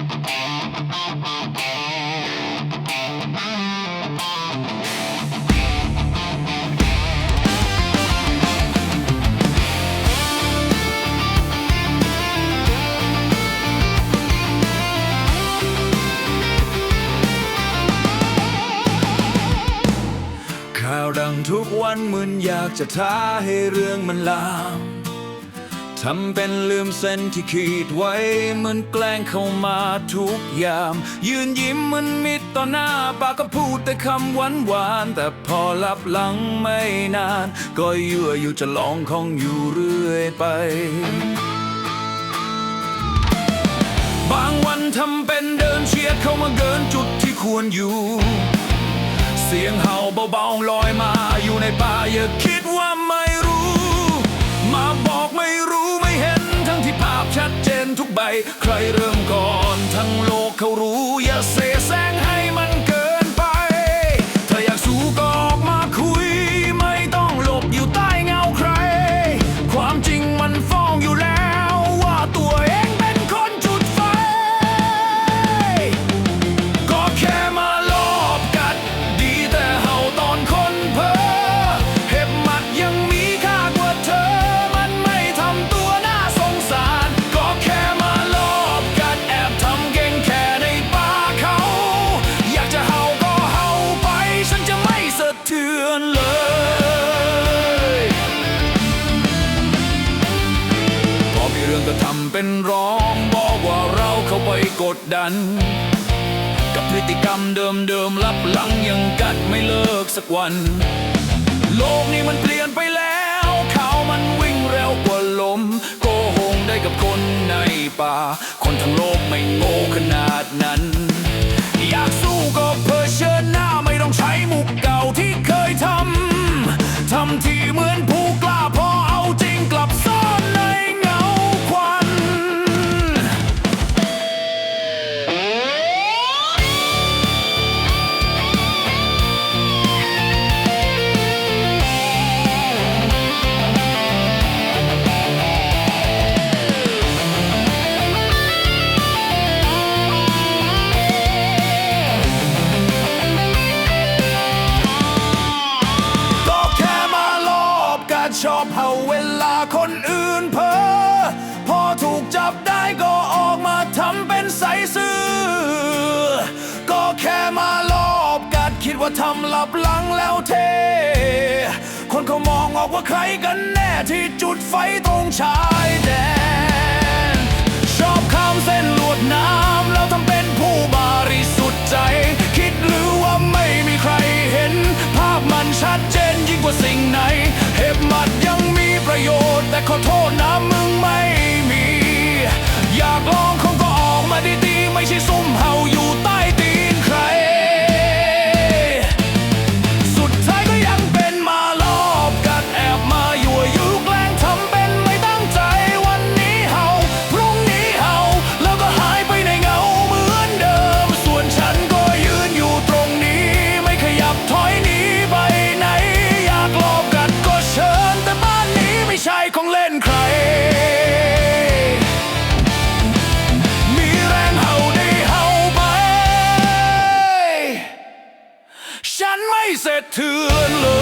ข่าวดังทุกวันเหมือนอยากจะท้าให้เรื่องมันลาม ทำเป็นลืมเส้นที่ขีดไว้เหมือนแกล้งเข้ามาทุกยาม ยืนยิ้มเหมันมิตรต่อหน้าปากก็พูดแต่คำหวานหวานๆแต่พอลับหลังไม่นาน ก็เยื่ออยู่จะลองของอยู่เรื่อยไป บางวันทำเป็นเดินเฉียดเข้ามาเกินจุดที่ควรอยู่ เสียงเห่าเบาๆลอยมาอยู่ในป่าอย่าคิดว่าไม่ บ ดดัน กับพฤติกรรมเดิมๆลับหลังยังกัดไม่เลิกสักวัน โลกนี้มันเปลี่ยนไปแล้ว เขามันวิ่งเร็วกว่าลม โกหงได้กับคนในป่า คนทั้งโลกไม่โง่ขนาด เอบเห่าเวลาคนอื่นเพอ พอถูกจับได้ก็ออกมาทำเป็นใสซื่อ ก็แค่มาลอบกัดคิดว่าทำหลับหลังแล้วเท คนเขามองออกว่าใครกันแน่ที่จุดไฟตรงชาย ยชน์แ said to the Lord.